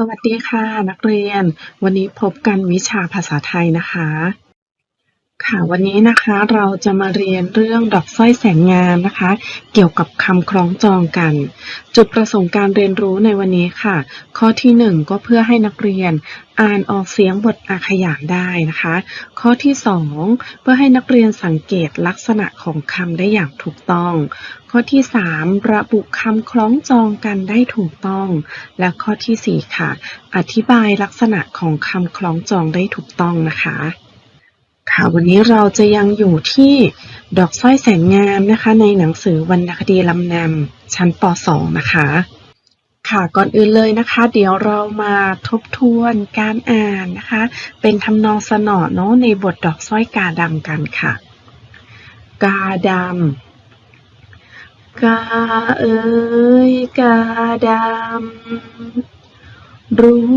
สวัสดีค่ะนักเรียน วันนี้พบกันวิชาภาษาไทยนะคะ ค่ะวันนี้นะคะเราจะมาเรียนเรื่องดอกสร้อยแสนงามนะคะ เกี่ยวกับคำคล้องจองกัน จุดประสงค์การเรียนรู้ในวันนี้ค่ะ ข้อที่หนึ่งก็เพื่อให้นักเรียนอ่านออกเสียงบทอาขยานได้นะคะ ข้อที่สองเพื่อให้นักเรียนสังเกตลักษณะของคำได้อย่างถูกต้อง ข้อที่ 3 ระบุคำคล้องจองกันได้ถูกต้อง และข้อทีสี่4 ค่ะ อธิบายลักษณะของคำคล้องจองได้ถูกต้องนะคะ ค่ะวันนี้เราจะยังอยู่ที่ดอกสร้อยแสนงามนะคะ ในหนังสือวรรณคดีลำนำชั้นป .2 นะคะ ค่ะก่อนอื่นเลยนะคะ เดี๋ยวเรามาทบทวนการอ่านนะคะ เป็นทำนองสนอเนาะในบทดอกสร้อยกาดำกันค่ะ กาดำกาเอ๋ยกาดำรู้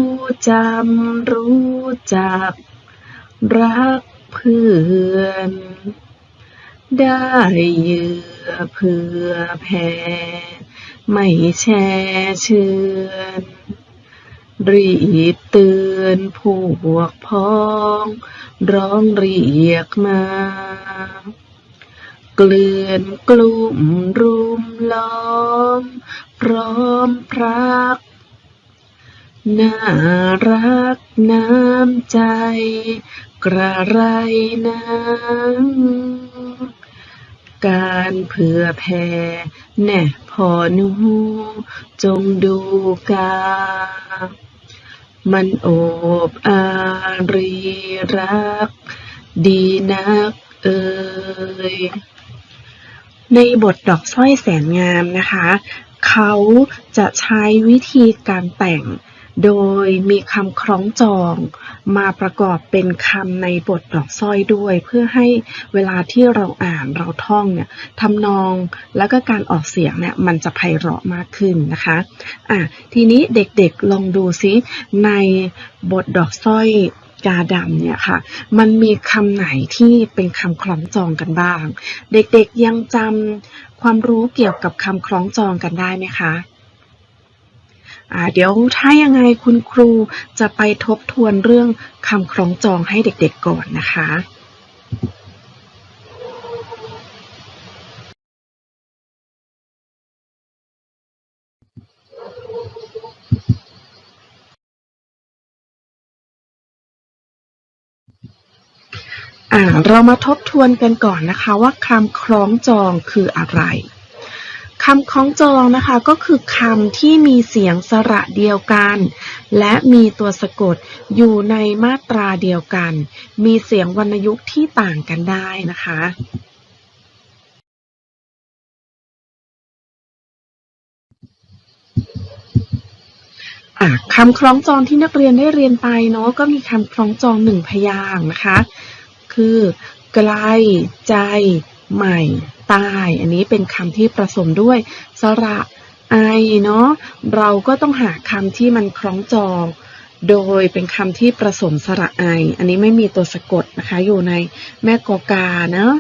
จำรู้จักรัก เพื่อน ได้เหยื่อเพื่อแผ่ไม่แช่เชือนรีบเตือนพวกพ้อง ร้องเรียกมา เกลื่อนกลุ่มรุมล้อม พร้อมพรัก น่ารักน้ำใจ กระไรนั้นการเผื่อแผ่แน่พอหนูจงดูกา มันโอบอารีรัก ดีนักเอ่ยในบทดอกสร้อยแสนงามนะคะ เขาจะใช้วิธีการแต่ง โดยมีคำคล้องจองมาประกอบเป็นคำในบทดอกสร้อยด้วย เพื่อให้เวลาที่เราอ่านเราท่องเนี่ยทำนองแล้วก็การออกเสียงเนี่ยมันจะไพเราะมากขึ้นนะคะอะทีนี้เด็กๆลองดูซิในบทดอกสร้อยกาดำเนี่ยค่ะ มันมีคำไหนที่เป็นคำคล้องจองกันบ้าง เด็กๆยังจำความรู้เกี่ยวกับคำคล้องจองกันได้ไหมคะ เดี๋ยวถ้ายังไงคุณครูจะไปทบทวนเรื่องคำคล้องจองให้เด็กๆก่อนนะคะอ่าเรามาทบทวนกันก่อนนะคะว่าคำคล้องจองคืออะไร คำคล้องจองนะคะก็คือคำที่มีเสียงสระเดียวกัน และมีตัวสะกดอยู่ในมาตราเดียวกัน มีเสียงวรรณยุกต์ที่ต่างกันได้นะคะคำคล้องจองที่นักเรียนได้เรียนไปเนาะก็มีคำคล้องจองหนึ่งพยางค์นะคะ คือไกลใจใหม่ ใต้อันนี้เป็นคำที่ผสมด้วยสระไอเนาะเราก็ต้องหาคำที่มันคล้องจองโดยเป็นคำที่ผสมสระไอ อันนี้ไม่มีตัวสะกดนะคะ อยู่ในแม่กอกาเนาะ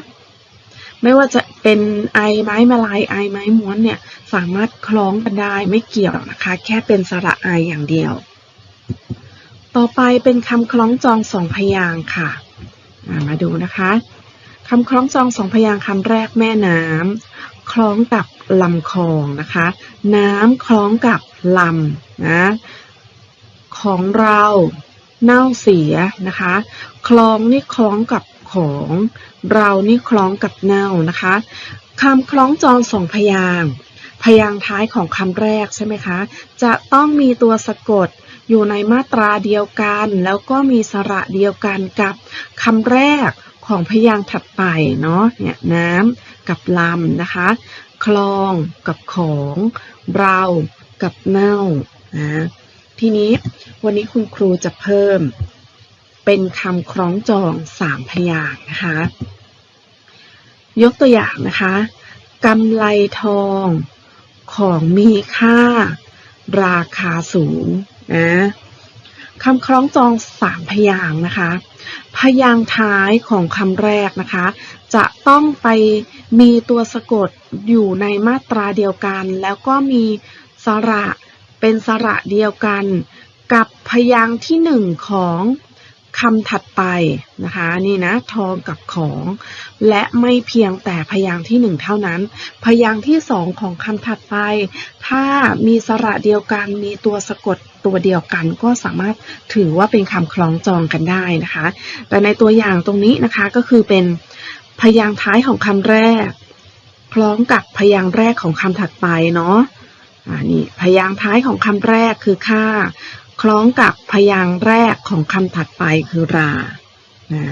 ไม่ว่าจะเป็นไอไม้มาลายไอไม้ม้วนเนี่ย สามารถคล้องกันได้ไม่เกี่ยวนะคะ แค่เป็นสระไออย่างเดียว ต่อไปเป็นคำคล้องจองสองพยางค์ค่ะ มาดูนะคะ คำคล้องจองสองพยางค์คำแรกแม่น้ำคล้องกับลำคลองนะคะ น้ำคล้องกับลำนะของเราเน่าเสียนะคะ คลองนี่คล้องกับของ เรานี่คล้องกับเน่านะคะคำคล้องจองสองพยางพยางท้ายของคำแรกใช่ไหมคะ จะต้องมีตัวสะกดอยู่ในมาตราเดียวกัน แล้วก็มีสระเดียวกันกับคำแรก ของพยางค์ถัดไปเนาะเนี่ยน้ำกับลำนะคะ คลองกับของ เรากับเน่านะทีนี้วันนี้คุณครูจะเพิ่มเป็นคำคล้องจองสามพยางค์นะคะ ยกตัวอย่างนะคะกำไลทองของมีค่า ราคาสูงนะ คำคล้องจองสามพยางนะคะ พยางท้ายของคำแรกนะคะ จะต้องไปมีตัวสะกดอยู่ในมาตราเดียวกัน แล้วก็มีสระเป็นสระเดียวกัน กับพยางที่หนึ่งของ คำถัดไปนะคะ นี่นะทองกับของ และไม่เพียงแต่พยางค์ที่หนึ่งเท่านั้น พยางค์ที่สองของคำถัดไป ถ้ามีสระเดียวกันมีตัวสะกดตัวเดียวกันก็สามารถถือว่าเป็นคำคล้องจองกันได้นะคะ แต่ในตัวอย่างตรงนี้นะคะก็คือเป็นพยางค์ท้ายของคำแรก คล้องกับพยางค์แรกของคำถัดไปเนาะอ่านี่พยางค์ท้ายของคำแรกคือค่า คล้องกับพยางค์แรกของคำถัดไปคือรา นะ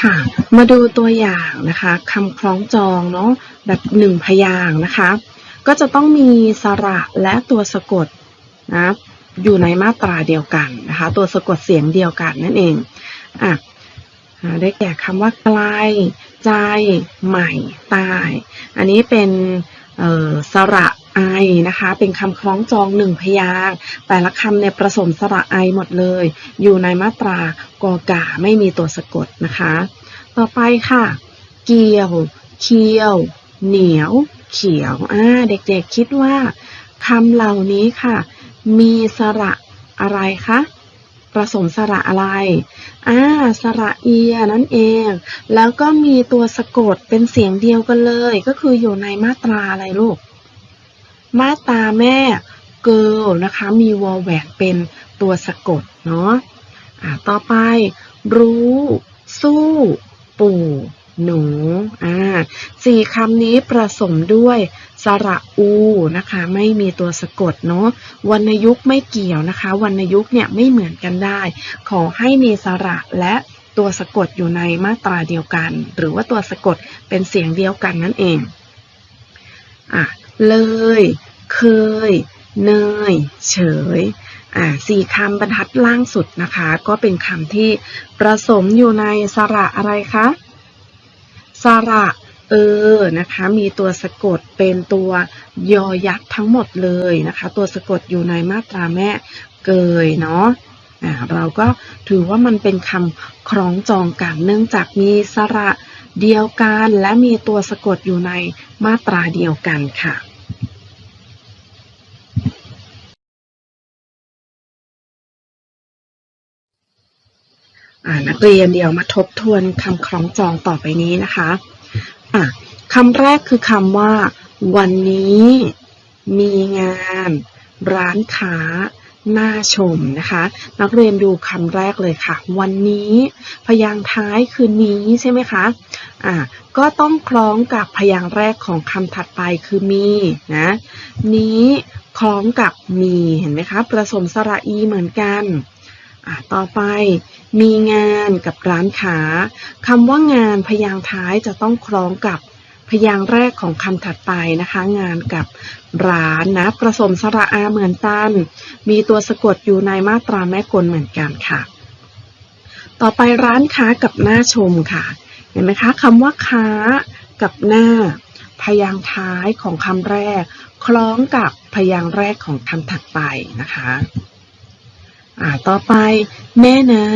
ค่ะมาดูตัวอย่างนะคะคำคล้องจองเนาะแบบหนึ่งพยางค์นะคะ ก็จะต้องมีสระและตัวสะกดนะอยู่ในมาตราเดียวกันนะคะ ตัวสะกดเสียงเดียวกันนั่นเองอะได้แก่คำว่าไกล ใจใหม่ตายอันนี้เป็นสระไอนะคะ เป็นคำคล้องจองหนึ่งพยางแต่ละคำเนี่ยผสมสระไอหมดเลย อยู่ในมาตรากอกาไม่มีตัวสะกดนะคะ ต่อไปค่ะ เกี่ยว เคียว เหนียว เขียวอ่าเด็กๆคิดว่าคำเหล่านี้ค่ะ มีสระอะไรคะ ผสมสระอะไร อ่า สระเอียนั่นเอง แล้วก็มีตัวสะกดเป็นเสียงเดียวกันเลย ก็คืออยู่ในมาตราอะไรลูก มาตราแม่เกิลนะคะ มีวอลแหวนเป็นตัวสะกดเนาะ อ่า ต่อไป รู้ สู้ ปู่ หนู อ่า สี่คำนี้ผสมด้วยสระอูนะคะ ไม่มีตัวสะกดเนาะวรรณยุกต์ไม่เกี่ยวนะคะวรรณยุกต์เนี่ยไม่เหมือนกันได้ ขอให้มีสระและตัวสะกดอยู่ในมาตราเดียวกัน หรือว่าตัวสะกดเป็นเสียงเดียวกันนั่นเองอะเลย เคย เนย เฉยอ่าสี่คำบรรทัดล่างสุดนะคะ ก็เป็นคำที่ผสมอยู่ในสระอะไรคะสระ เออนะคะมีตัวสะกดเป็นตัวยอยักษ์ทั้งหมดเลยนะคะ ตัวสะกดอยู่ในมาตราแม่เกยเนาะอ่าเราก็ถือว่ามันเป็นคำคล้องจองกันเนื่องจากมีสระเดียวกันและมีตัวสะกดอยู่ในมาตราเดียวกันค่ะอ่านักเรียนเดี๋ยวมาทบทวนคำคล้องจองต่อไปนี้นะคะ อะคำแรกคือคำว่า วันนี้ มีงาน ร้านค้าน่าชมนะคะ นักเรียนดูคำแรกเลยค่ะ วันนี้ พยางค์ท้ายคือนี้ใช่ไหมคะอะก็ต้องคล้องกับพยางค์แรกของคำถัดไปคือมีนะนี้คล้องกับมีเห็นไหมคะผสมสระอีเหมือนกันอะต่อไป มีงานกับร้านค้าคำว่างานพยางท้ายจะต้องคล้องกับพยางแรกของคำถัดไปนะคะ งานกับร้านนะผสมสระอาเหมือนกัน มีตัวสะกดอยู่ในมาตราแม่กลเหมือนกันค่ะ ต่อไปร้านค้ากับหน้าชมค่ะ เห็นไหมคะคำว่าค้ากับหน้า พยางท้ายของคำแรก คล้องกับพยางแรกของคำถัดไปนะคะ อ่าต่อไปแม่น้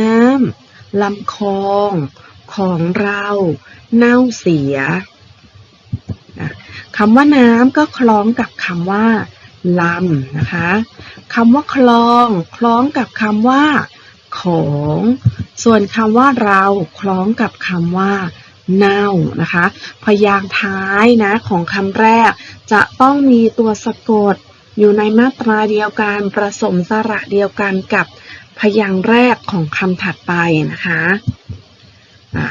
ำลำคลองของเราเน่าเสียคำว่าน้ำก็คล้องกับคำว่าลำนะคะคำว่าคลองคล้องกับคำว่าของ ส่วนคำว่าเราคล้องกับคำว่าเน่านะคะ พยางค์ท้ายนะของคำแรกจะต้องมีตัวสะกด อยู่ในมาตราเดียวกันผสมสระเดียวกันกับพยางค์แรกของคำถัดไปนะคะะ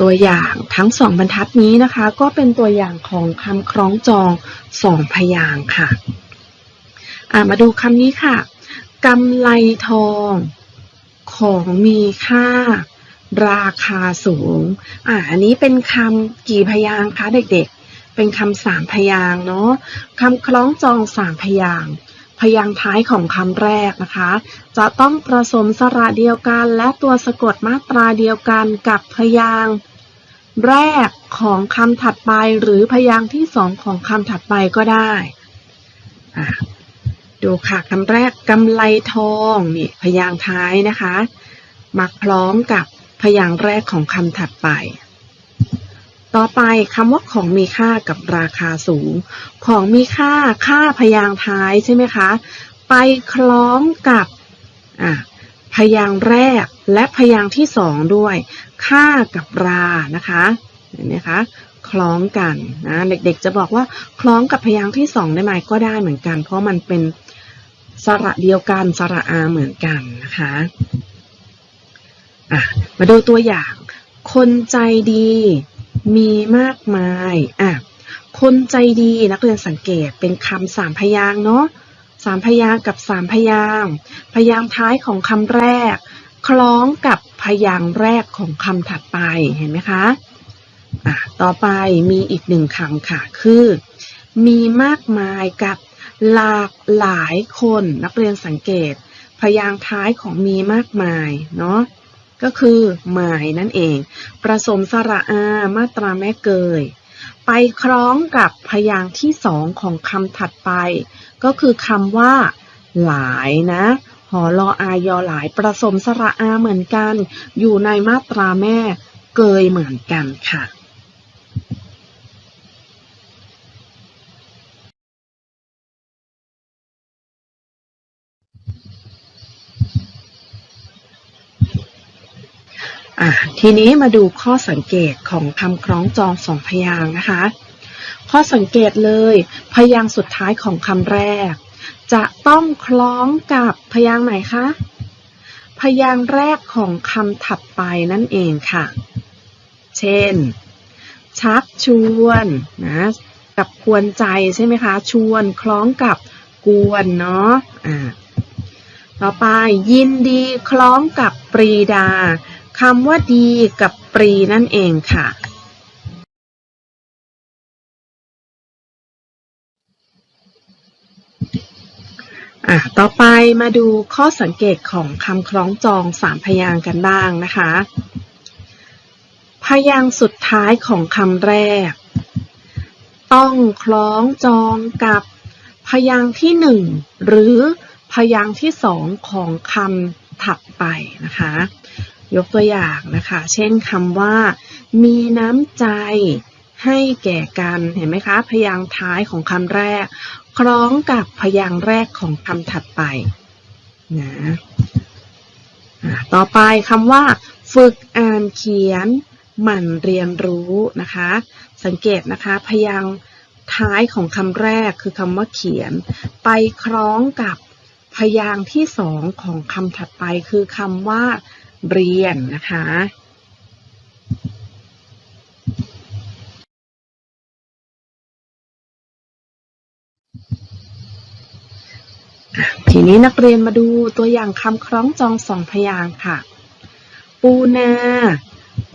ตัวอย่างทั้งสองบรรทัดนี้นะคะ ก็เป็นตัวอย่างของคำคล้องจองสองพยางค์ค่ะะมาดูคำนี้ค่ะกำไลทองของมีค่า ราคาสูง อ่าอันนี้เป็นคำกี่พยางค์คะเด็กๆ เป็นคำสามพยาง์เนาะคำคล้องจองสามพยาง พยางท้ายของคำแรกนะคะ จะต้องผสมสระเดียวกัน และตัวสะกดมาตราเดียวกันกับพยางแรกของคำถัดไปหรือพยางค์ที่สองของคำถัดไปก็ได้ดูค่ะคำแรกกำไลทองนี่พยางค์ท้ายนะคะ มาคล้องกับพยางค์แรกของคำถัดไป ต่อไปคำว่าของมีค่ากับราคาสูง ของมีค่าค่าพยางท้ายใช่ไหมคะ ไปคล้องกับพยางแรกและพยางที่สองด้วย ค่ากับรานะคะเห็นไหมคะคล้องกันนะเด็กๆจะบอกว่าคล้องกับพยางค์ที่สองได้ไหมก็ได้เหมือนกัน เพราะมันเป็นสระเดียวกันสระอาเหมือนกันนะคะอะมาดูตัวอย่าง คนใจดี มีมากมายอะคนใจดีนักเรียนสังเกตเป็นคำสามพยางเนาะสามพยางกับสามพยางพยางท้ายของคำแรก คล้องกับพยางแรกของคำถัดไปเห็นไหมคะอะต่อไปมีอีกหนึ่งคำค่ะ คือ มีมากมายกับหลากหลายคนนักเรียนสังเกต พยางท้ายของมีมากมายเนาะ ก็คือหมายนั่นเอง ประสมสระอามาตราแม่เกย ไปคล้องกับพยางค์ที่สองของคำถัดไป ก็คือคำว่า หลายนะหอรออายอหลายประสมสระอาเหมือนกัน อยู่ในมาตราแม่เกยเหมือนกันค่ะ อะทีนี้มาดูข้อสังเกตของคำคล้องจองสองพยางค์นะคะ ข้อสังเกตเลย พยางค์สุดท้ายของคำแรก จะต้องคล้องกับพยางค์ไหนคะพยางค์แรกของคำถัดไปนั่นเองค่ะ เช่น ชักชวนนะกับกวนใจใช่ไหมคะ ชวนคล้องกับกวนเนาะอ่าต่อไปยินดีคล้องกับปรีดา คำว่าดีกับปรีนั่นเองค่ะ ต่อไปมาดูข้อสังเกตของคำคล้องจองสามพยางกันบ้างนะคะ พยางสุดท้ายของคำแรก ต้องคล้องจองกับพยางที่หนึ่งหรือพยางที่สองของคำถัดไปนะคะ ยกตัวอย่างนะคะ เช่นคำว่า มีน้ำใจให้แก่กันเห็นไหมคะ พยางค์ท้ายของคำแรก คล้องกับพยางค์แรกของคำถัดไปนะต่อไปคำว่า ฝึกอ่านเขียนหมั่นเรียนรู้นะคะ สังเกตนะคะ พยางค์ท้ายของคำแรกคือคำว่าเขียน ไปคล้องกับพยางค์ที่สองของคำถัดไปคือคำว่า เรียนนะคะ ทีนี้นักเรียนมาดูตัวอย่างคำคล้องจองสองพยางค์ค่ะ ปูนา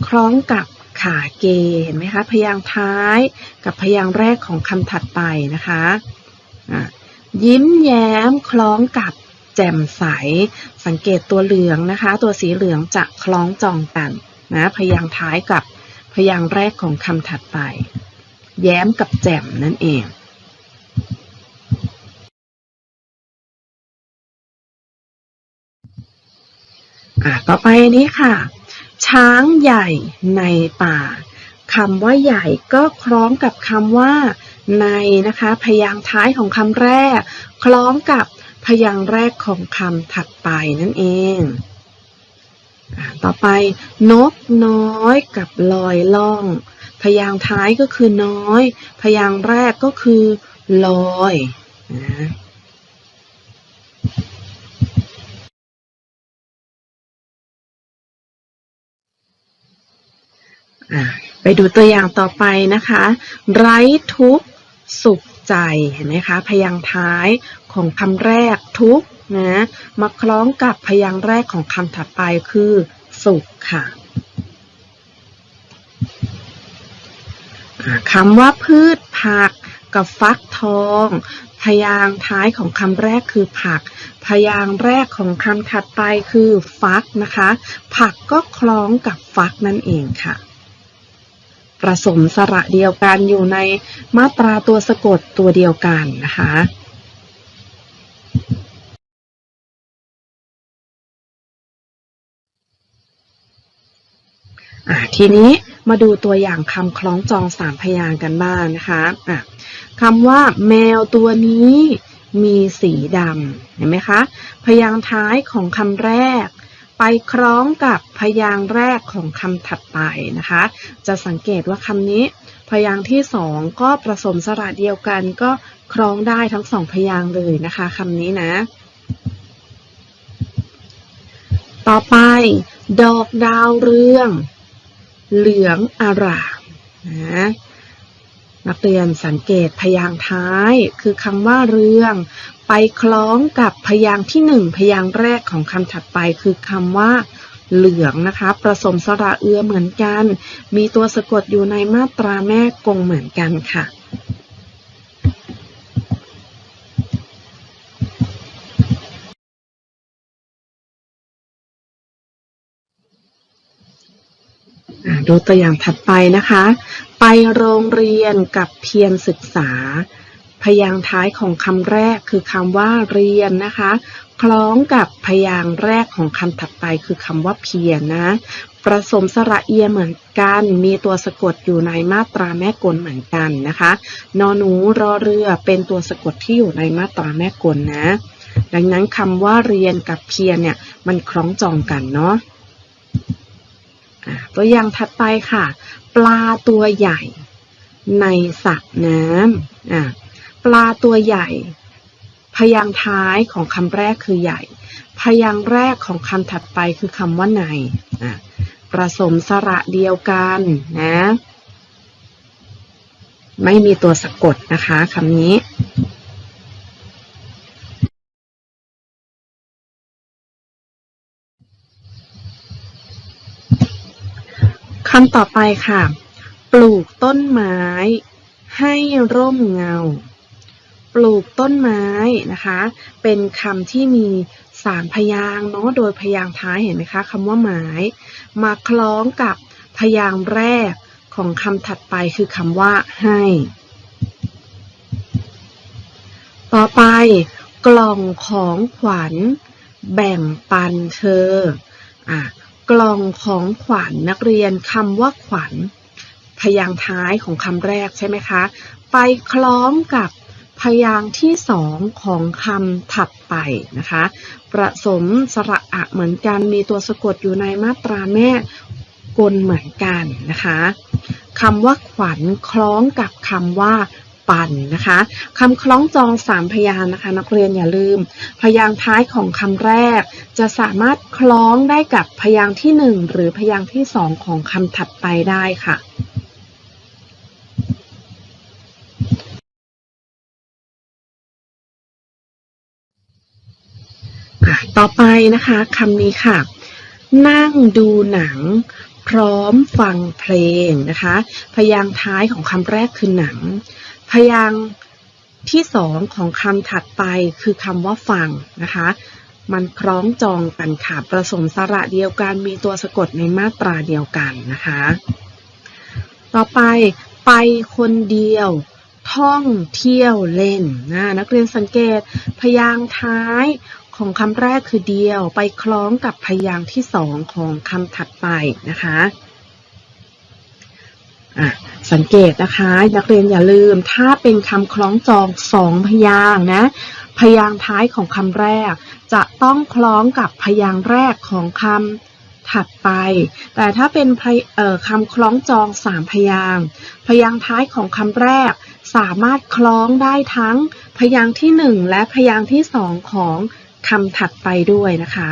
คล้องกับขาเกเห็นไหมคะพยางท้ายกับพยางแรกของคำถัดไปนะคะะยิ้มแย้มคล้องกับ แจ่มใส สังเกตตัวเหลืองนะคะ ตัวสีเหลืองจะคล้องจองกันนะพยางท้ายกับพยางแรกของคำถัดไป แย้มกับแจ่มนั่นเองอะต่อไปนนี้ค่ะ ช้างใหญ่ในป่าคำว่าใหญ่ก็คล้องกับคำว่าในนะคะ พยางค์ท้ายของคำแรก คล้องกับ พยางค์แรกของคำถัดไปนั่นเอง ต่อไป นกน้อยกับลอยล่อง พยางค์ท้ายก็คือน้อย พยางค์แรกก็คือลอยนะไปดูตัวอย่างต่อไปนะคะ ไร้ทุกสุขใจ เห็นไหมคะ พยางค์ท้าย ของคำแรกทุกนะมาคล้องกับพยางค์แรกของคำถัดไปคือ สุขค่ะคำว่าพืชผักกับฟักทอง พยางค์ท้ายของคำแรกคือผัก พยางค์แรกของคำถัดไปคือฟักนะคะ ผักก็คล้องกับฟักนั่นเองค่ะประสมสระเดียวกันอยู่ในมาตราตัวสะกดตัวเดียวกันนะคะ ทีนี้มาดูตัวอย่างคำคล้องจองสามพยางกันบ้างนะคะะคำว่าแมวตัวนี้มีสีดำเห็นไหมคะ พยางท้ายของคำแรก ไปคล้องกับพยางแรกของคำถัดไปนะคะ จะสังเกตว่าคำนี้ พยางที่สองก็ผสมสระเดียวกันก็คล้องได้ทั้งสองพยางเลยนะคะคำนี้นะ ต่อไป ดอกดาวเรือง เหลืองอารามนะนักเรียนสังเกตพยางค์ท้ายคือคำว่าเรือง ไปคล้องกับพยางค์ที่หนึ่งพยางค์แรกของคำถัดไปคือคำว่าเหลืองนะคะผสมสระเอือเหมือนกัน มีตัวสะกดอยู่ในมาตราแม่กงเหมือนกันค่ะ ดูตัวอย่างถัดไปนะคะ ไปโรงเรียนกับเพียรศึกษา พยางท้ายของคำแรกคือคำว่าเรียนนะคะ คล้องกับพยางแรกของคำถัดไปคือคำว่าเพียรนะประสมสระเอียเหมือนกัน มีตัวสะกดอยู่ในมาตราแม่กลเหมือนกันนะคะ นอหนูรอเรือเป็นตัวสะกดที่อยู่ในมาตราแม่กลนะ ดังนั้นคำว่าเรียนกับเพียรเนี่ยมันคล้องจองกันเนาะ ตัวอย่างถัดไปค่ะ ปลาตัวใหญ่ในสระน้ำอะปลาตัวใหญ่ พยางค์ท้ายของคำแรกคือใหญ่ พยางค์แรกของคำถัดไปคือคำว่าในอะประสมสระเดียวกันนะ ไม่มีตัวสะกดนะคะคำนี้ คำต่อไปค่ะ ปลูกต้นไม้ ให้ร่มเงา ปลูกต้นไม้นะคะ เป็นคำที่มีสามพยางเนาะโดยพยางท้ายเห็นไหมคะคำว่าไม้มาคล้องกับพยางแรกของคำถัดไปคือคำว่าให้ ต่อไปกล่องของขวัญ แบ่งปันเธออะ กล่องของขวัญนักเรียนคำว่าขวัญ พยางท้ายของคำแรกใช่ไหมคะ ไปคล้องกับพยางที่สองของคำถัดไปนะคะ ประสมสระอะเหมือนกัน มีตัวสะกดอยู่ในมาตราแม่กลเหมือนกันนะคะคำว่าขวัญคล้องกับคำว่า ปั่นนะคะคำคล้องจองสามพยางนะคะ นักเรียนอย่าลืม พยางท้ายของคำแรก จะสามารถคล้องได้กับพยางที่หนึ่งหรือพยางที่สองของคำถัดไปได้ค่ะอะต่อไปนะคะคำนี้ค่ะ นั่งดูหนัง พร้อมฟังเพลงนะคะ พยางค์ท้ายของคำแรกคือหนัง พยางค์ที่สองของคำถัดไปคือคำว่าฟังนะคะ มันคล้องจองกันค่ะประสมสระเดียวกันมีตัวสะกดในมาตราเดียวกันนะคะ ต่อไปไปคนเดียว ท่องเที่ยวเล่นนะนักเรียนสังเกตพยางค์ท้ายของคำแรกคือเดียว ไปคล้องกับพยางค์ที่สองของคำถัดไปนะคะอะ สังเกตนะคะ นักเรียนอย่าลืม ถ้าเป็นคำคล้องจองสองพยางนะ พยางท้ายของคำแรก จะต้องคล้องกับพยางแรกของคำถัดไป แต่ถ้าเป็นคำคล้องจองสามพยาง พยางท้ายของคำแรก สามารถคล้องได้ทั้งพยางที่หนึ่งและพยางที่สองของคำถัดไปด้วยนะคะ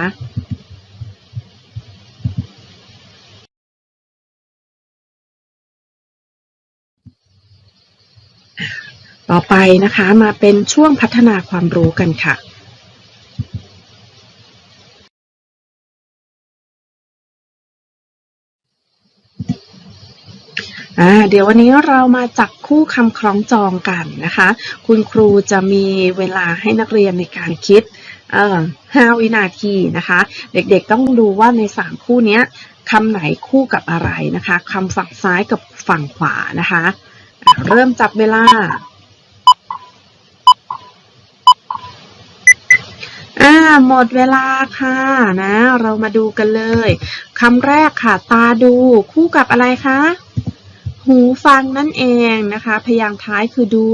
ต่อไปนะคะมาเป็นช่วงพัฒนาความรู้กันค่ะ เดี๋ยววันนี้เรามาจับคู่คำคล้องจองกันนะคะ คุณครูจะมีเวลาให้นักเรียนในการคิดห้าวินาทีนะคะ เด็กๆต้องดูว่าในสามคู่นี้คำไหนคู่กับอะไรนะคะคำฝั่งซ้ายกับฝั่งขวานะคะ เริ่มจับเวลา อ่าหมดเวลาค่ะนะ เรามาดูกันเลยคำแรกค่ะ ตาดูคู่กับอะไรคะหูฟังนั่นเองนะคะ พยางท้ายคือดู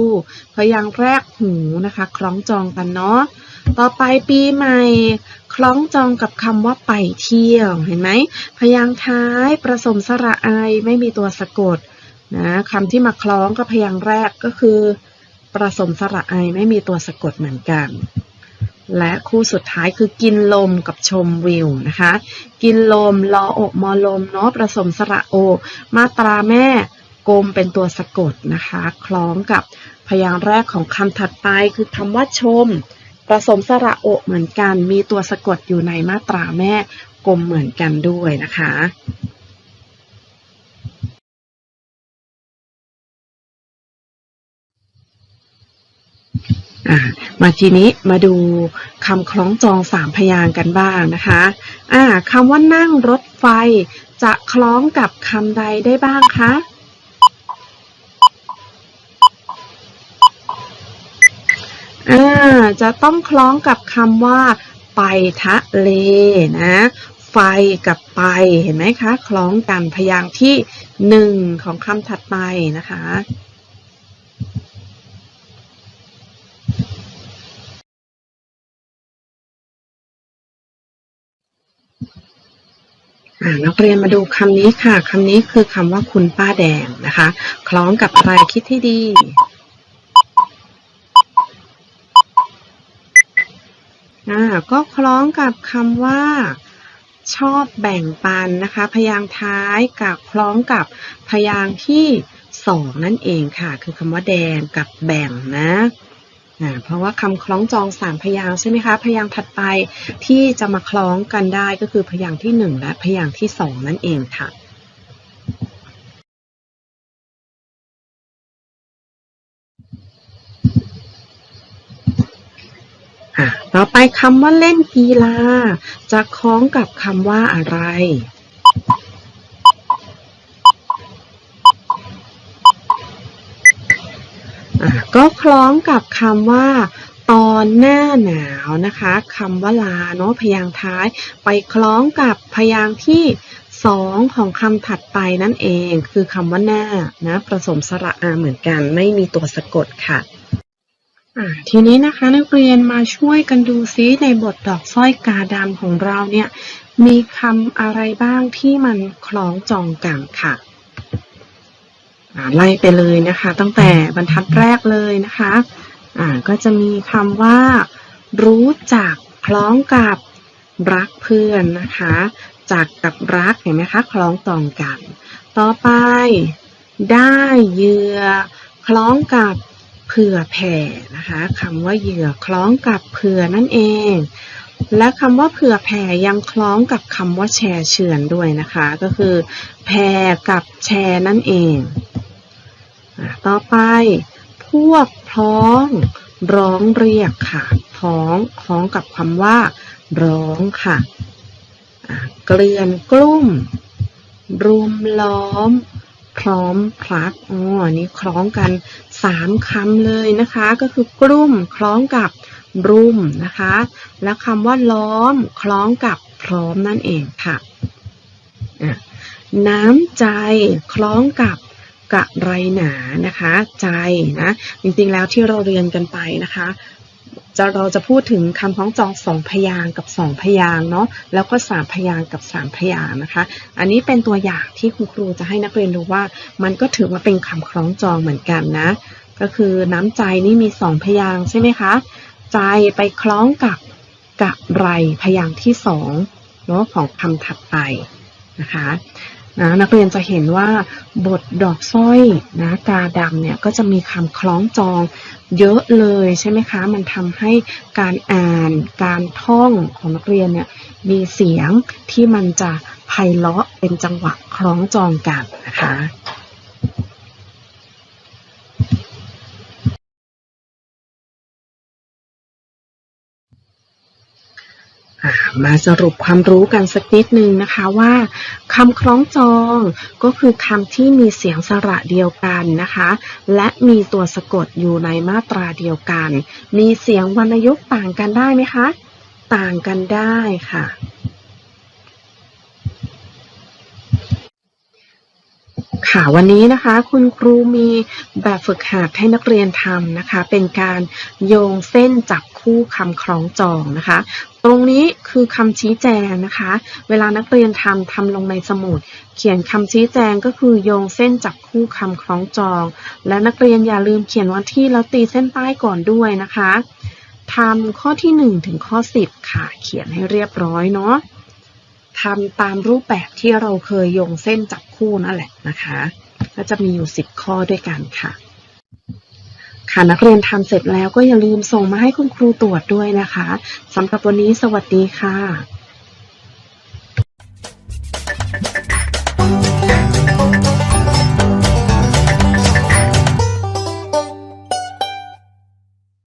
พยางแรกหูนะคะ คล้องจองกันเนาะต่อไปปีใหม่ คล้องจองกับคำว่าไปเที่ยวเห็นไหมพยางท้ายประสมสระไอไม่มีตัวสะกดนะคำที่มาคล้องกับพยางแรกก็คือ ประสมสระไอไม่มีตัวสะกดเหมือนกัน และคู่สุดท้ายคือกินลมกับชมวิวนะคะ กินลมลออกมอลมเนาะประสมสระโอ มาตราแม่กลมเป็นตัวสะกดนะคะ คล้องกับพยางค์แรกของคำถัดไปคือคำว่าชมประสมสระโอเหมือนกัน มีตัวสะกดอยู่ในมาตราแม่กลมเหมือนกันด้วยนะคะ อ่ามาทีนี้มาดูคำคล้องจองสามพยางกันบ้างนะคะอ่าคำว่านั่งรถไฟจะคล้องกับคำใดได้บ้างคะอ่าจะต้องคล้องกับคำว่า ไปทะเลนะ ไฟกับไปเห็นไหมคะ คล้องกันพยางค์ที่หนึ่งของคำถัดไปนะคะ นักเรียนมาดูคำนี้ค่ะ คำนี้คือคำว่าคุณป้าแดงนะคะ คล้องกับอะไรคิดให้ดี อ่า ก็คล้องกับคำว่า ชอบแบ่งปันนะคะ พยางค์ท้ายกับคล้องกับพยางค์ที่สองนั่นเองค่ะ คือคำว่าแดงกับแบ่งนะ เพราะว่าคำคล้องจองสามพยางใช่ไหมคะ พยางถัดไปที่จะมาคล้องกันได้ก็คือพยางที่หนึ่งและพยางที่สองนั่นเองค่ะต่อไปคำว่าเล่นกีฬาจะคล้องกับคำว่าอะไร อะ ก็คล้องกับคำว่า ตอนหน้าหนาวนะคะคำว่าลาเนาะพยางท้าย ไปคล้องกับพยางที่สองของคำถัดไปนั่นเองคือคำว่าหน้านะผสมสระอาเหมือนกัน ไม่มีตัวสะกดค่ะทีนี้นะคะนักเรียนมาช่วยกันดูซิในบทดอกสร้อยกาดำของเราเนี่ยมีคำอะไรบ้างที่มันคล้องจองกันค่ะ ไล่ไปเลยนะคะ ตั้งแต่บรรทัดแรกเลยนะคะอ่าก็จะมีคำว่า รู้จักคล้องกับรักเพื่อนนะคะ จากกับรักเห็นไหมคะคล้องต่องกัน ต่อไป ได้เหยื่อคล้องกับเผื่อแผ่นะคะคำว่าเหยื่อคล้องกับเผื่อนั่นเอง และคำว่าเผื่อแผ่ยังคล้องกับคำว่าแชร์เฉือนด้วยนะคะ ก็คือ แผ่กับแชร์นั่นเอง ต่อไป พวกพ้องร้องเรียกค่ะ พ้องคล้องกับคำว่า ร้องค่ะเกลือนกลุ่ม รุมล้อม พร้อมพลักอ๋ออันนี้คล้องกันสามคำเลยนะคะ ก็คือกลุ่มคล้องกับรุมนะคะ และคำว่าล้อมคล้องกับพร้อมนั่นเองค่ะอะน้ำใจคล้องกับ กะไรหนานะคะ ใจนะจริงๆแล้วที่เราเรียนกันไปนะคะจะเราจะพูดถึงคำคล้องจองสองพยางกับสองพยางเนาะแล้วก็สามพยางกับสามพยางนะคะ อันนี้เป็นตัวอย่างที่คุณครูจะให้นักเรียนดูว่า มันก็ถือว่าเป็นคำคล้องจองเหมือนกันนะ ก็คือน้ำใจนี่มีสองพยางใช่ไหมคะ ใจไปคล้องกับกะไรพยางที่สองเนาะของคำถัดไปนะคะ นะนักเรียนจะเห็นว่าบทดอกสร้อยนะกาดำเนี่ยก็จะมีคำคล้องจองเยอะเลยใช่ไหมคะ มันทำให้การอ่านการท่องของนักเรียนเนี่ยมีเสียงที่มันจะไพเราะเป็นจังหวะคล้องจองกันนะคะ มาสรุปความรู้กันสักนิดนึงนะคะว่าคำคล้องจองก็คือคำที่มีเสียงสระเดียวกันนะคะ และมีตัวสะกดอยู่ในมาตราเดียวกัน มีเสียงวรรณยุกต์ต่างกันได้ไหมคะ ต่างกันได้ค่ะค่ะวันนี้นะคะคุณครูมีแบบฝึกหัดให้นักเรียนทำนะคะ เป็นการโยงเส้นจับ คู่คำคล้องจองนะคะ ตรงนี้คือคำชี้แจงนะคะ เวลานักเรียนทำทำลงในสมุด เขียนคำชี้แจงก็คือโยงเส้นจับคู่คำคล้องจอง และนักเรียนอย่าลืมเขียนวันที่แล้วตีเส้นใต้ก่อนด้วยนะคะทำข้อที่ 1 ถึงข้อ 10 ค่ะ เขียนให้เรียบร้อยเนาะทำตามรูปแบบที่เราเคยโยงเส้นจับคู่นั่นแหละนะคะ ก็จะมีอยู่ 10 ข้อด้วยกันค่ะ ค่ะนักเรียนทำเสร็จแล้วก็อย่าลืมส่งมาให้คุณครูตรวจด้วยนะคะสำหรับวันนี้สวัสดีค่ะ